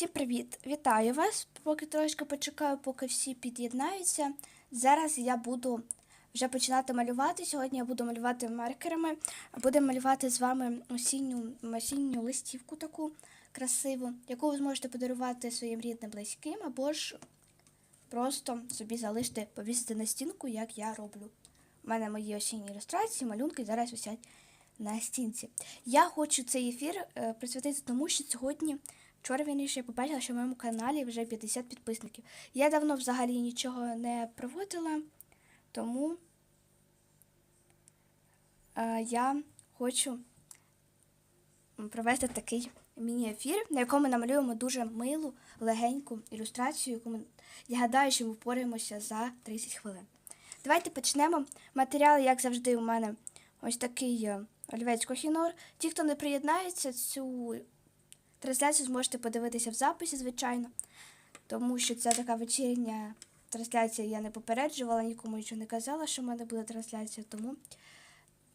Всім привіт! Вітаю вас! Поки трошки почекаю, поки всі під'єднаються. Зараз я буду вже починати малювати. Сьогодні я буду малювати маркерами. Будемо малювати з вами осінню, осінню листівку таку красиву, яку ви зможете подарувати своїм рідним близьким, або ж просто собі залишити, повісити на стінку, як я роблю. У мене мої осінні ілюстрації, малюнки зараз висять на стінці. Я хочу цей ефір е, присвятити тому, що сьогодні, вчора вірніше, побачила, що в моєму каналі вже 50 підписників. Я давно взагалі нічого не проводила, тому е, я хочу провести такий міні-ефір, на якому намалюємо дуже милу, легеньку ілюстрацію, яку ми, я гадаю, що ми впораємося за 30 хвилин. Давайте почнемо. Матеріал, як завжди, у мене ось такий е, олівець Кохінор. Ті, хто не приєднається, цю трансляцію зможете подивитися в записі, звичайно, тому що це така вечірня трансляція, я не попереджувала, нікому нічого не казала, що в мене буде трансляція, тому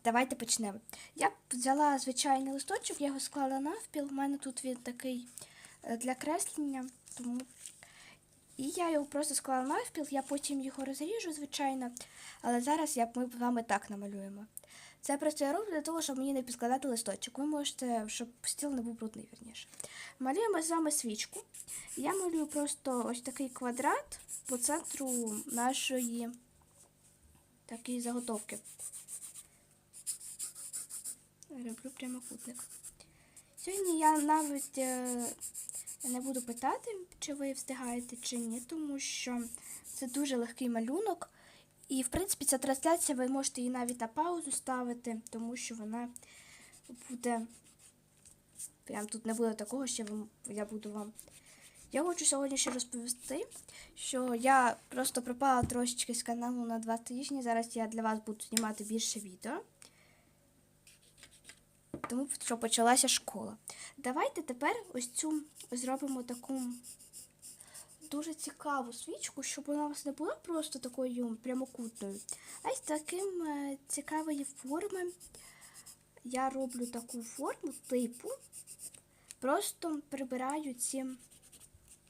давайте почнемо. Я взяла звичайний листочок, я його склала навпіл. У мене тут він такий е, для креслення, тому і я його просто склала навпіл, я потім його розріжу, звичайно. Але зараз я, ми з вами так намалюємо. Це просто я роблю для того, щоб мені не підкладати листочок. Ви можете, щоб стіл не був брудний, вірніше. Малюємо з вами свічку. Я малюю просто ось такий квадрат по центру нашої такої заготовки. Роблю прямокутник. Сьогодні я навіть е, не буду питати, чи ви встигаєте чи ні, тому що це дуже легкий малюнок. І, в принципі, ця трансляція, ви можете її навіть на паузу ставити, тому що вона буде. Прям тут не буде такого, що я буду вам. Я хочу сьогодні ще розповісти, що я просто пропала трошечки з каналу на два тижні. Зараз я для вас буду знімати більше відео. Тому що почалася школа. Давайте тепер ось цю зробимо таку дуже цікаву свічку, щоб вона у вас не була просто такою прямокутною, а й таким е, цікавої форми. Я роблю таку форму типу, просто прибираю ці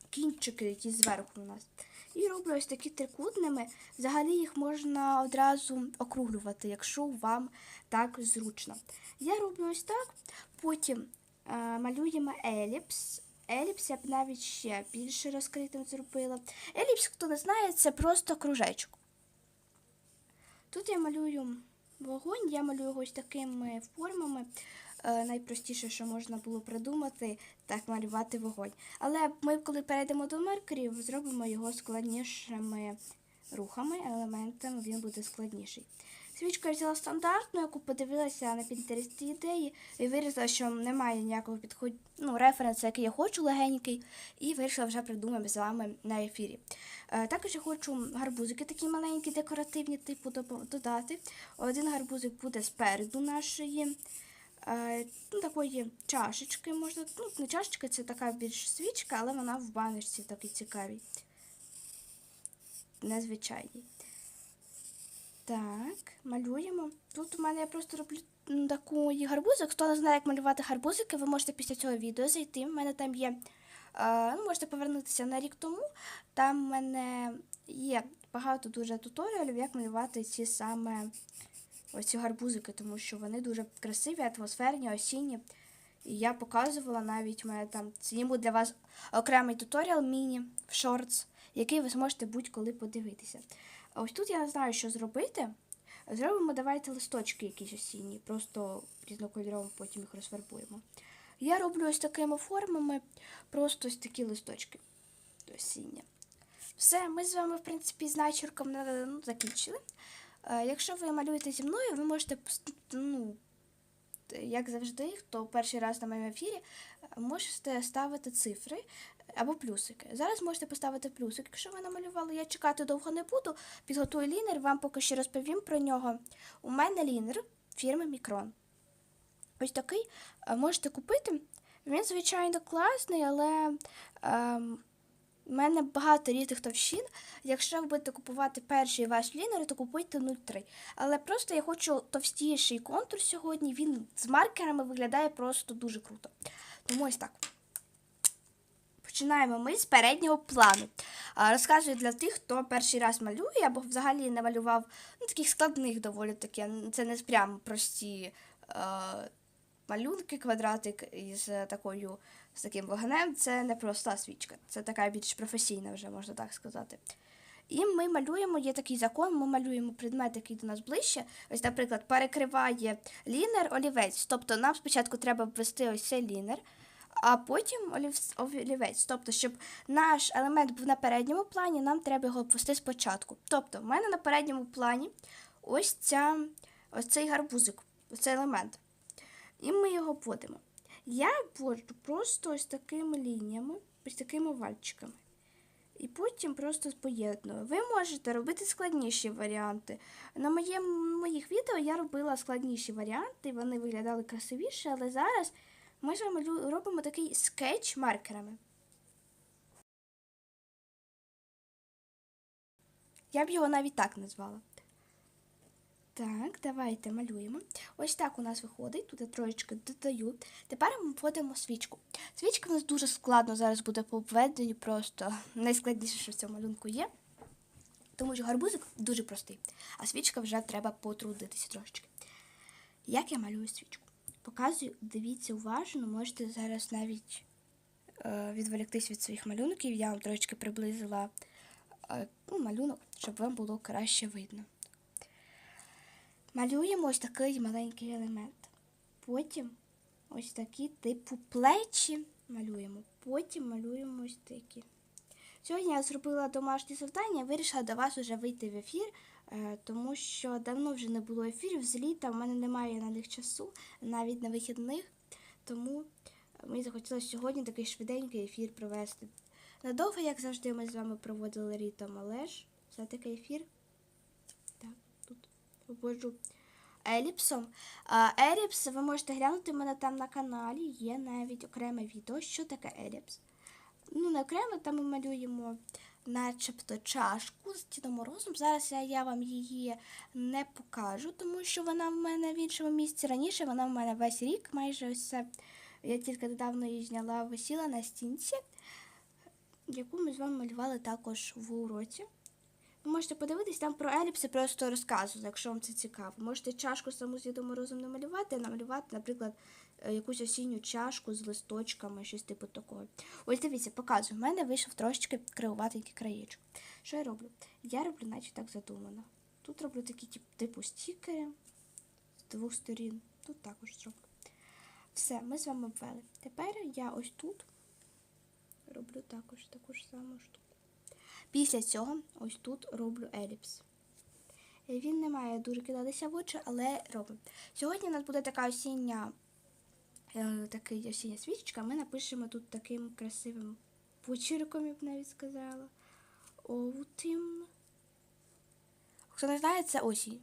кінчики, які зверху у нас. І роблю ось такі трикутними. Взагалі їх можна одразу округлювати, якщо вам так зручно. Я роблю ось так, потім е, малюємо еліпс. Еліпс я б навіть ще більше розкритим зробила. Еліпс, хто не знає, це просто кружечок. Тут я малюю вогонь, я малюю ось такими формами. Е, найпростіше, що можна було придумати, так малювати вогонь. Але ми, коли перейдемо до маркерів, зробимо його складнішими рухами, елементами, він буде складніший. Свічку я взяла стандартну, яку подивилася на Пінтересті ідеї, і вирішила, що немає ніякого підходу, ну, референсу, який я хочу легенький, і вирішила вже придумати з вами на ефірі. Е, також я хочу гарбузики такі маленькі, декоративні, типу додати. Один гарбузик буде спереду нашої. е, Ну, такої чашечки можна. Ну, не чашечка, це така більш свічка, але вона в баночці такій цікавій. Незвичайній. Так, малюємо. Тут у мене я просто роблю м, такий гарбузик. Хто не знає, як малювати гарбузики, ви можете після цього відео зайти. У мене там є. Е, ну, можете повернутися на рік тому. Там в мене є багато дуже туторіалів, як малювати ці саме ось ці гарбузики, тому що вони дуже красиві, атмосферні, осінні. І я показувала навіть мене там зніму для вас окремий туторіал міні в шортс, який ви зможете будь-коли подивитися. А ось тут я не знаю, що зробити. Зробимо давайте листочки якісь осінні, просто різнокольорові, потім їх розфарбуємо. Я роблю ось такими формами, просто ось такі листочки осінні. Все, ми з вами, в принципі, з начерком ну, закінчили. Е, Якщо ви малюєте зі мною, ви можете, ну, як завжди, хто перший раз на моєму ефірі, можете ставити цифри або плюсики. Зараз можете поставити плюсик, якщо ви намалювали. Я чекати довго не буду. Підготую лінер, вам поки що розповім про нього. У мене лінер фірми Мікрон. Ось такий е, можете купити. Він, звичайно, класний, але ем, у мене багато різних товщин. Якщо ви будете купувати перший ваш лінер, то купуйте 0,3. Але просто я хочу товстіший контур сьогодні. Він з маркерами виглядає просто дуже круто. Тому ось так. Починаємо ми з переднього плану. Розказую для тих, хто перший раз малює або взагалі не малював ну, таких складних доволі таки. Це не прям прості е, малюнки, квадратик із такою з таким вогнем. Це не проста свічка. Це така більш професійна, вже можна так сказати. І ми малюємо, є такий закон, ми малюємо предмет, який до нас ближче. Ось, наприклад, перекриває лінер олівець. Тобто нам спочатку треба ввести ось цей лінер, а потім олівець. Тобто, щоб наш елемент був на передньому плані, нам треба його ввести спочатку. Тобто, в мене на передньому плані ось, ця, ось цей гарбузик, ось цей елемент. І ми його вводимо. Я вводжу просто ось такими лініями, ось такими вальчиками. І потім просто поєдную. Ви можете робити складніші варіанти. На моєму, моїх відео я робила складніші варіанти, вони виглядали красивіше, але зараз ми з вами робимо такий скетч маркерами. Я б його навіть так назвала. Так, давайте малюємо. Ось так у нас виходить. Тут я троєчки додаю. Тепер ми вводимо свічку. Свічка у нас дуже складно зараз буде по обведенню, просто найскладніше, що в цьому малюнку є. Тому що гарбузик дуже простий, а свічка вже треба потрудитися трошечки. Як я малюю свічку? Показую, дивіться уважно, можете зараз навіть е, відволіктись від своїх малюнків. Я вам трошечки приблизила е, ну, малюнок, щоб вам було краще видно. Малюємо ось такий маленький елемент. Потім ось такі типу плечі малюємо. Потім малюємо ось такі. Сьогодні я зробила домашнє завдання, вирішила до вас вже вийти в ефір, тому що давно вже не було ефірів з літа, в мене немає на них часу, навіть на вихідних. Тому мені захотілося сьогодні такий швиденький ефір провести. Надовго, як завжди, ми з вами проводили літом, але ж все такий ефір. Так, тут вводжу еліпсом. Еліпс ви можете глянути мене там на каналі, є навіть окреме відео, що таке еліпс. Ну, не окремо, там ми малюємо начебто чашку з Дідом Морозом. Зараз я, я вам її не покажу, тому що вона в мене в іншому місці. Раніше вона в мене весь рік, майже ось це. Я тільки недавно її зняла, висіла на стінці, яку ми з вами малювали також в уроці. Ви можете подивитись, там про еліпси просто розказую, якщо вам це цікаво. Можете чашку саму з Дідом Морозом намалювати, намалювати, наприклад, якусь осінню чашку з листочками, щось типу такого. Ось дивіться, показую. У мене вийшов трошечки кривуватенький краєчок. Що я роблю? Я роблю, наче так задумано. Тут роблю такі типу стікери з двох сторін. Тут також зроблю. Все, ми з вами обвели. Тепер я ось тут роблю також таку ж саму штуку. Після цього ось тут роблю еліпс. Е, Він не має дуже кидатися в очі, але робимо. Сьогодні у нас буде така осіння, е, такий осіння свічка. Ми напишемо тут таким красивим почерком, я б навіть сказала. Оутим. Хто не знає, це осінь.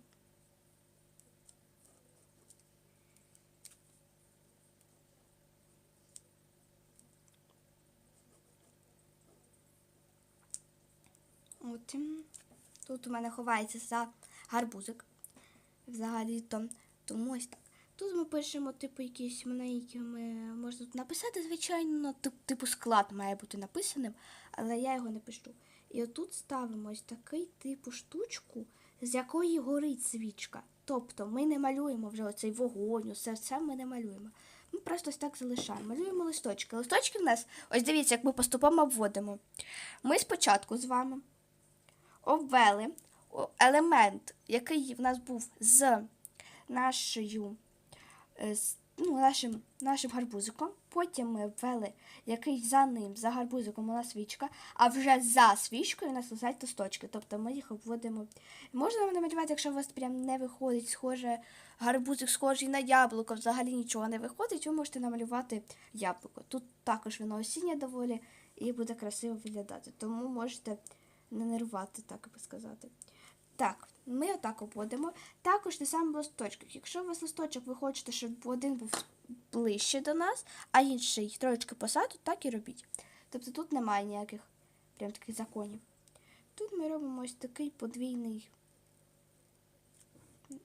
От тут у мене ховається за гарбузик взагалі-то. Тому ось так. Тут ми пишемо, типу, якісь ми можна тут написати, звичайно, типу склад має бути написаним, але я його не пишу. І отут ставимо ось такий типу штучку, з якої горить свічка. Тобто ми не малюємо вже оцей вогонь, усе це ми не малюємо. Ми просто ось так залишаємо. Малюємо листочки. Листочки в нас, ось дивіться, як ми поступово обводимо. Ми спочатку з вами обвели елемент, який в нас був з нашою, з, ну, нашим, нашим гарбузиком. Потім ми ввели, який за ним, за гарбузиком у нас свічка, а вже за свічкою у нас лежать листочки. Тобто ми їх обводимо. Можна намалювати, якщо у вас прям не виходить, схоже, гарбузик схожий на яблуко, взагалі нічого не виходить, ви можете намалювати яблуко. Тут також воно осіннє доволі і буде красиво виглядати. Тому можете не нервувати, так би сказати. Так, ми отак обводимо. Також те саме в листочках. Якщо у вас листочок, ви хочете, щоб один був ближче до нас, а інший трошки посаду, так і робіть. Тобто тут немає ніяких прям таких законів. Тут ми робимо ось такий подвійний,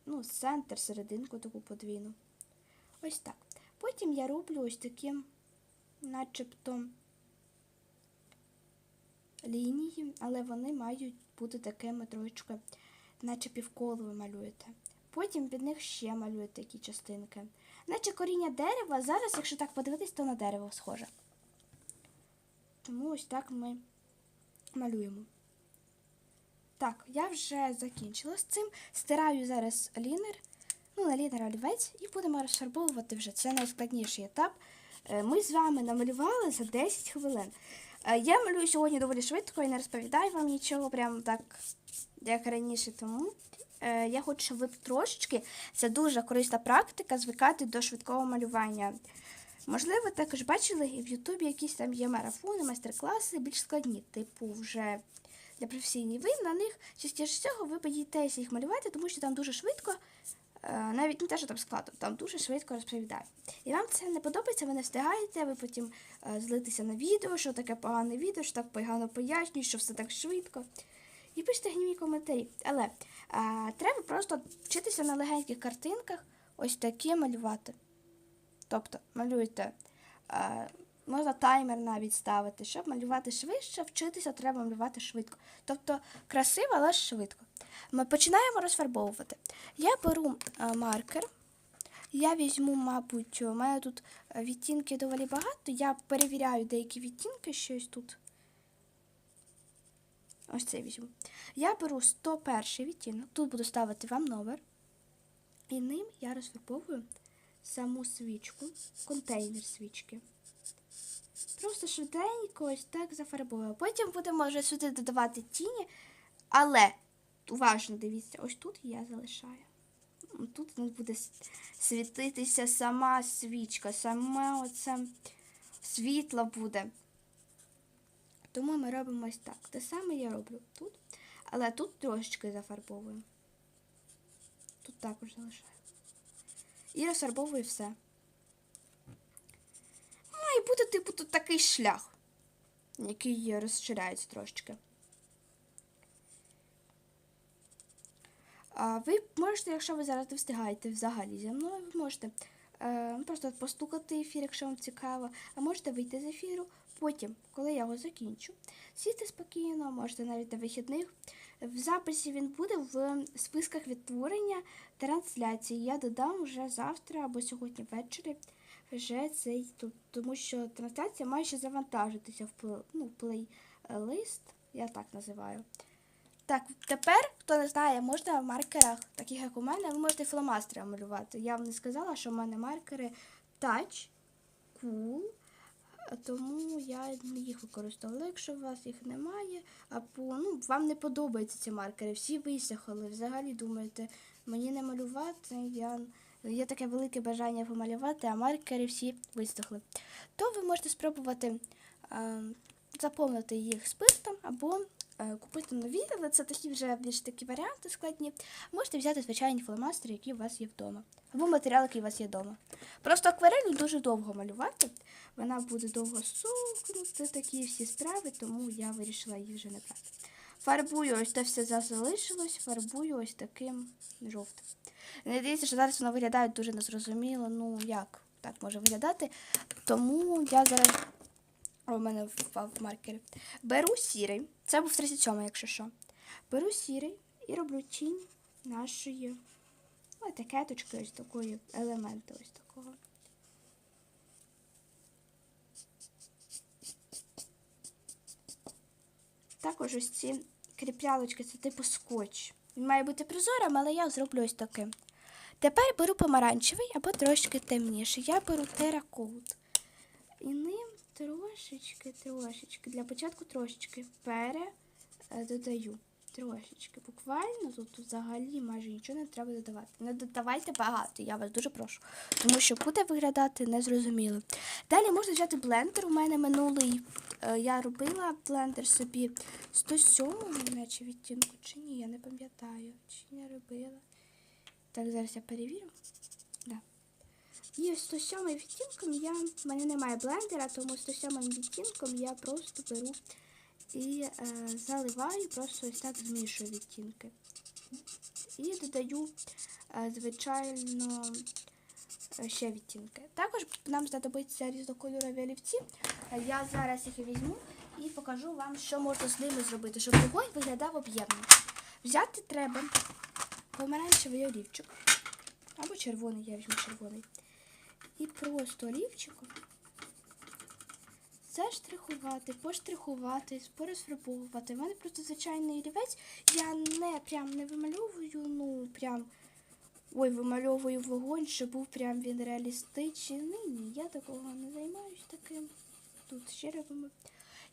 ну, центр, серединку таку подвійну. Ось так. Потім я роблю ось таким, начебто, лінії, але вони мають бути такими трошечки, наче півколо ви малюєте. Потім від них ще малюєте такі частинки. Наче коріння дерева, зараз, якщо так подивитись, то на дерево схоже. Тому ось так ми малюємо. Так, я вже закінчила з цим. Стираю зараз лінер, ну, на лінер олівець, і будемо розфарбовувати вже. Це найскладніший етап. Е, Ми з вами намалювали за 10 хвилин. Е, Я малюю сьогодні доволі швидко і не розповідаю вам нічого, прямо так, як раніше. Тому е, я хочу, щоб ви трошечки, це дуже корисна практика, звикати до швидкого малювання. Можливо, також бачили в Ютубі якісь там є марафони, майстер-класи більш складні, типу вже для професійних ви на них частіше всього ви боїтеся їх малювати, тому що там дуже швидко, е, навіть не те, що там складно, там дуже швидко розповідає. І вам це не подобається, ви не встигаєте, ви потім е, злитеся на відео, що таке погане відео, що так погано пояснюють, що все так швидко. І пишете гнівні коментарі. Але е, треба просто вчитися на легеньких картинках ось такі малювати. Тобто малюйте, е, можна таймер навіть ставити, щоб малювати швидше, вчитися треба малювати швидко. Тобто красиво, але швидко. Ми починаємо розфарбовувати. Я беру е, маркер. Я візьму, мабуть, у мене тут відтінки доволі багато. Я перевіряю деякі відтінки, щось тут. Ось це візьму. Я беру 101 відтінок. Тут буду ставити вам номер. І ним я розфарбовую саму свічку, контейнер свічки. Просто швиденько ось так зафарбую. Потім будемо вже сюди додавати тіні, але уважно дивіться, ось тут я залишаю. Тут у нас буде світитися сама свічка, саме оце світло буде. Тому ми робимо ось так. Те саме я роблю тут, але тут трошечки зафарбовую. Тут також залишаю. І розфарбовую все. Має бути, типу, тут такий шлях, який розширяється трошечки. А ви можете, якщо ви зараз не встигаєте взагалі зі мною, ви можете просто постукати ефір, якщо вам цікаво, а можете вийти з ефіру. Потім, коли я його закінчу, сісти спокійно, можете навіть на вихідних. В записі він буде в списках відтворення трансляції. Я додам вже завтра або сьогодні ввечері вже цей тут, тому що трансляція має ще завантажитися в ну, плейлист, я так називаю. Так, тепер, хто не знає, можна в маркерах, таких як у мене, ви можете фломастером малювати. Я вам не сказала, що в мене маркери Touch, Cool, тому я не їх використовувала. Якщо у вас їх немає, або ну, вам не подобаються ці маркери, всі висохли. Взагалі думаєте, мені не малювати, я, є таке велике бажання помалювати, а маркери всі висохли. То ви можете спробувати е, заповнити їх спиртом або купити нові, але це такі вже більш такі варіанти складні. Можете взяти звичайні фломастери, які у вас є вдома. Або матеріал, який у вас є вдома. Просто акварелью дуже довго малювати. Вона буде довго сохнути, такі всі справи, тому я вирішила її вже не брати. Фарбую, ось це все залишилось, фарбую ось таким жовтим. Не дивіться, що зараз воно виглядає дуже незрозуміло. Ну як так може виглядати. Тому я зараз. У мене впав маркер. Беру сірий. Це був 37 якщо що. Беру сірий і роблю тінь нашої етикеточки, ось такої елементу ось такого. Також ось ці кріплялочки, це типу скотч. Він має бути прозорим, але я зроблю ось таким. Тепер беру помаранчевий або трошки темніший. Я беру теракот. І ним трошечки, трошечки, для початку трошечки пере е. Трошечки. Буквально тут взагалі майже нічого не треба додавати. Не додавайте багато, я вас дуже прошу. Тому що буде виглядати незрозуміло. Далі можна взяти блендер. У мене минулий. е, Я робила блендер собі 107 наче відтінку, чи ні, я не пам'ятаю, чи не робила. Так, зараз я перевірю. І 107 відтінком я. В мене немає блендера, тому 107 відтінком я просто беру і е, заливаю, просто ось так змішую відтінки. І додаю, е, звичайно, е, ще відтінки. Також нам знадобиться різнокольорові олівці. Я зараз їх візьму і і покажу вам, що можна з ними зробити, щоб вогонь виглядав об'ємно. Взяти треба помаранчевий олівчик. Або червоний, я візьму червоний. І просто олівчиком заштрихувати, поштрихувати, порозфарбовувати. У мене просто звичайний олівець. Я не прям не вимальовую, ну прям ой, вимальовую вогонь, щоб був прям він реалістичний. Ні, я такого не займаюсь таким. Тут ще робимо.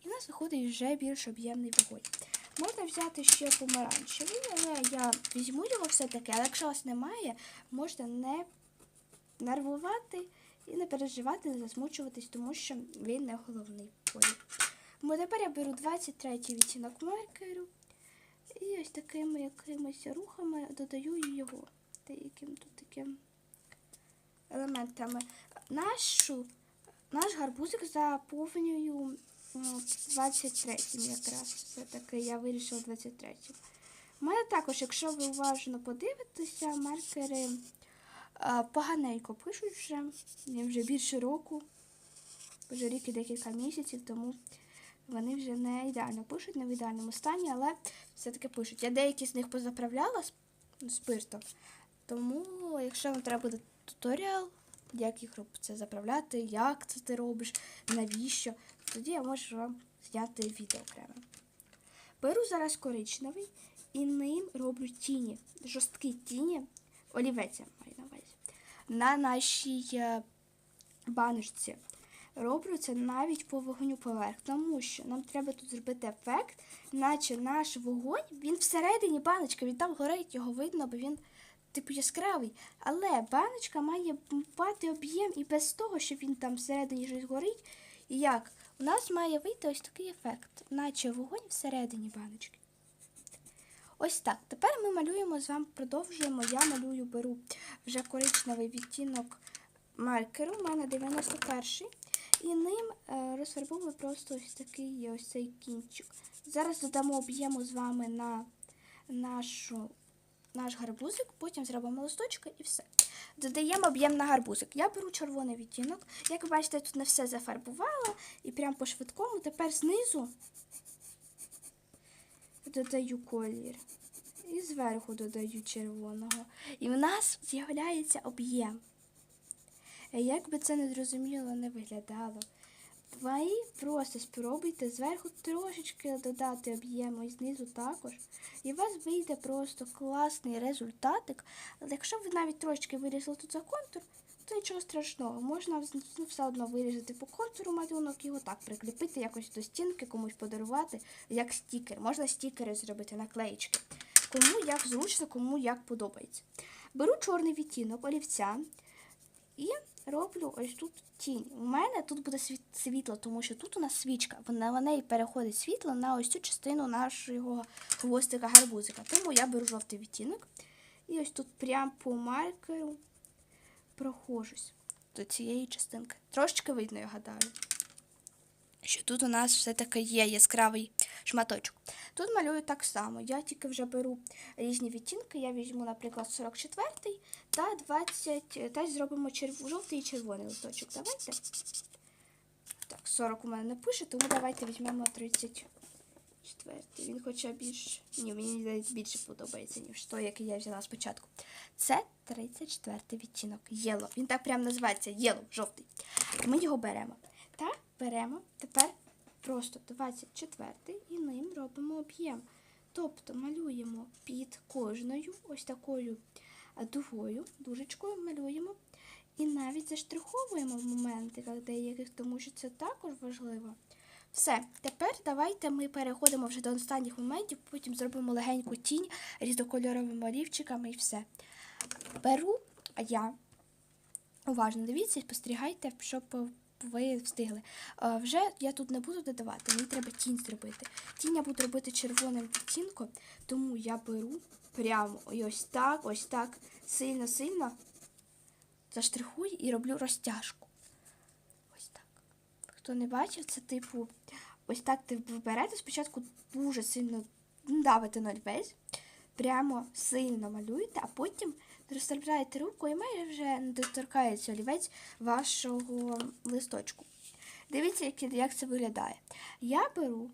І в нас виходить вже більш об'ємний вогонь. Можна взяти ще помаранчевий, але я візьму його все-таки, але якщо вас немає, можна не нервувати і не переживати, не засмучуватись, тому що він не головний полі. Бо тепер я беру 23 відтінок маркеру і ось такими якимись рухами додаю його. Деяким тут таким елементами. Нашу, наш гарбузик заповнюю 23-м якраз. Все-таки я вирішила 23-м. У мене також, якщо ви уважно подивитеся, маркери поганенько пишуть вже. Їм вже більше року, вже рік і декілька місяців, тому вони вже не ідеально пишуть, не в ідеальному стані, але все-таки пишуть. Я деякі з них позаправляла з спиртом. Тому, якщо вам треба буде туторіал, як їх це заправляти, як це ти робиш, навіщо, тоді я можу вам зняти відео окремо. Беру зараз коричневий і ним роблю тіні, жорсткі тіні, олівець маю на увазі, на нашій е, баночці. Роблю це навіть по вогню поверх, тому що нам треба тут зробити ефект, наче наш вогонь, він всередині баночки, він там горить, його видно, бо він типу яскравий. Але баночка має мати об'єм і без того, що він там всередині щось горить. І як? У нас має вийти ось такий ефект, наче вогонь всередині баночки. Ось так. Тепер ми малюємо з вами, продовжуємо. Я малюю, беру вже коричневий відтінок маркеру, у мене 91-й. І ним е, розфарбовую просто ось такий ось цей кінчик. Зараз додамо об'єму з вами на нашу, наш гарбузик, потім зробимо листочки і все. Додаємо об'єм на гарбузик. Я беру червоний відтінок. Як ви бачите, я тут не все зафарбувала і прямо по швидкому. Тепер знизу додаю колір. І зверху додаю червоного. І в нас з'являється об'єм. Е, Як би це незрозуміло не виглядало, ви просто спробуйте зверху трошечки додати об'єму і знизу також. І у вас вийде просто класний результатик. Але якщо ви навіть трошечки вирізали тут за контур, то нічого страшного. Можна ну, все одно вирізати по контуру малюнок, його так прикріпити якось до стінки, комусь подарувати, як стікер. Можна стікери зробити, наклеїчки. Кому як зручно, кому як подобається. Беру чорний відтінок олівця і роблю ось тут тінь. У мене тут буде світло, тому що тут у нас свічка. На неї переходить світло на ось цю частину нашого хвостика гарбузика. Тому я беру жовтий відтінок і ось тут прям по маркеру прохожусь до цієї частинки. Трошечки видно, я гадаю. Що тут у нас все-таки є яскравий шматочок. Тут малюю так само. Я тільки вже беру різні відтінки. Я візьму, наприклад, 44 та 20, та зробимо черв... жовтий і червоний листочок. Давайте. Так, 40 у мене не пише, тому давайте візьмемо 34. Він хоча більш. Ні, мені здається, більше подобається, ніж той, який я взяла спочатку. Це 34 відтінок. Єло. Він так прям називається єло, жовтий. Ми його беремо. Та беремо тепер просто 24 і ним робимо об'єм. Тобто малюємо під кожною ось такою дугою, дужечкою малюємо. І навіть заштриховуємо в моментиках деяких, тому що це також важливо. Все, тепер давайте ми переходимо вже до останніх моментів, потім зробимо легеньку тінь різнокольоровими олівчиками і все. Беру, а я уважно дивіться спостерігайте, щоб ви встигли. Е, Вже я тут не буду додавати, мені треба тінь зробити. Тінь я буду робити червоним відтінком, тому я беру прямо і ось так, ось так, сильно-сильно заштрихую і роблю розтяжку. Хто не бачив, це типу, ось так ти берете спочатку дуже сильно давите на олівець, прямо сильно малюєте, а потім розставляєте руку і майже вже не доторкається олівець вашого листочку. Дивіться, як це виглядає. Я беру,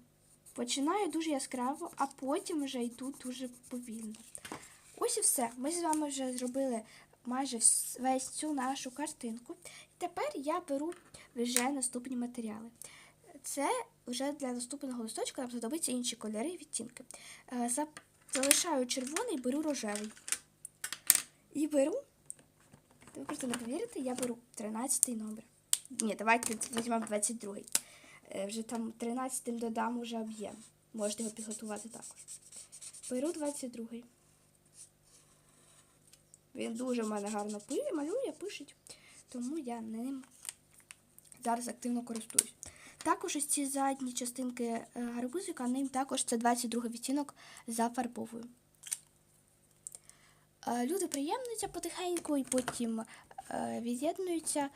починаю дуже яскраво, а потім вже йду дуже повільно. Ось і все. Ми з вами вже зробили майже весь цю нашу картинку. Тепер я беру вже наступні матеріали. Це вже для наступного листочка нам знадобиться інші кольори і відтінки. Е, Залишаю червоний, беру рожевий. І беру, ви просто не повірите, я беру 13 номер. Ні, давайте візьмемо 22. Е, Вже там 13 додам уже об'єм. Можете його підготувати також. Беру 22. Він дуже в мене гарно малює, пишеть, тому я ним зараз активно користуюсь. Також ось ці задні частинки е, гарбузика, ним також це 22 відтінок зафарбовую. Е, Люди приєднуються потихеньку і потім е, від'єднуються,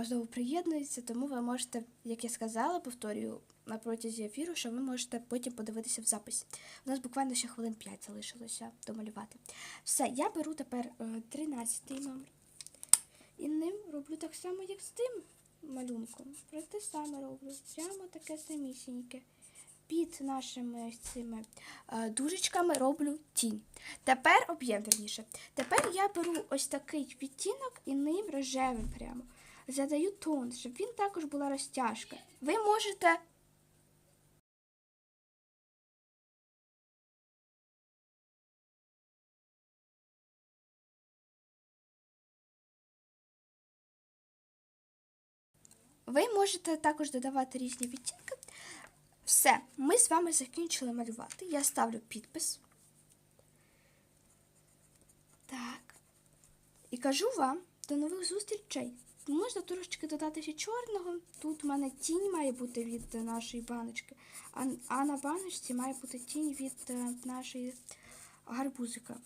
знову приєднуються, тому ви можете, як я сказала, повторюю на протязі ефіру, що ви можете потім подивитися в записі. У нас буквально ще хвилин 5 залишилося домалювати. Все, я беру тепер 13 номер. І ним роблю так само, як з тим малюнком. Про те саме роблю. Прямо таке самісіньке. Під нашими цими е, дужечками роблю тінь. Тепер об'єм верніше. Тепер я беру ось такий відтінок і ним рожевим прямо. Задаю тон, щоб він також була розтяжка. Ви можете. Ви можете також додавати різні відтінки. Все, ми з вами закінчили малювати. Я ставлю підпис. Так. І кажу вам до нових зустрічей. Можна трошечки додати ще чорного. Тут у мене тінь має бути від нашої баночки, а, на баночці має бути тінь від е, нашої гарбузика.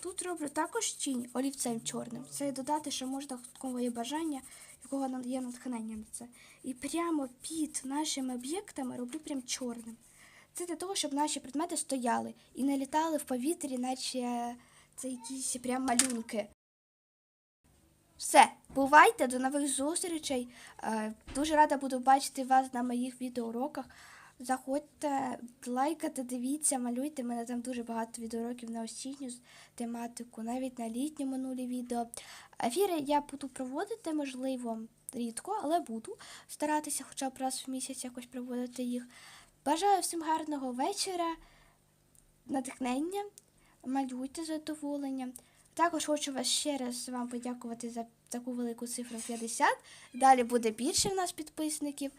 Тут роблю також тінь олівцем чорним. Це додати, що можна кого є бажання, в кого на- є натхнення на це. І прямо під нашими об'єктами роблю прям чорним. Це для того, щоб наші предмети стояли і не літали в повітрі, наче це якісь прям малюнки. Все, бувайте, до нових зустрічей. Е, Дуже рада буду бачити вас на моїх відеоуроках. Заходьте, лайкайте, дивіться, малюйте. Мене там дуже багато відеоуроків на осінню тематику, навіть на літню минулі відео. Ефіри я буду проводити, можливо, рідко, але буду старатися хоча б раз в місяць якось проводити їх. Бажаю всім гарного вечора, натхнення, малюйте з задоволенням. Також хочу вас ще раз вам подякувати за таку велику цифру 50. Далі буде більше в нас підписників.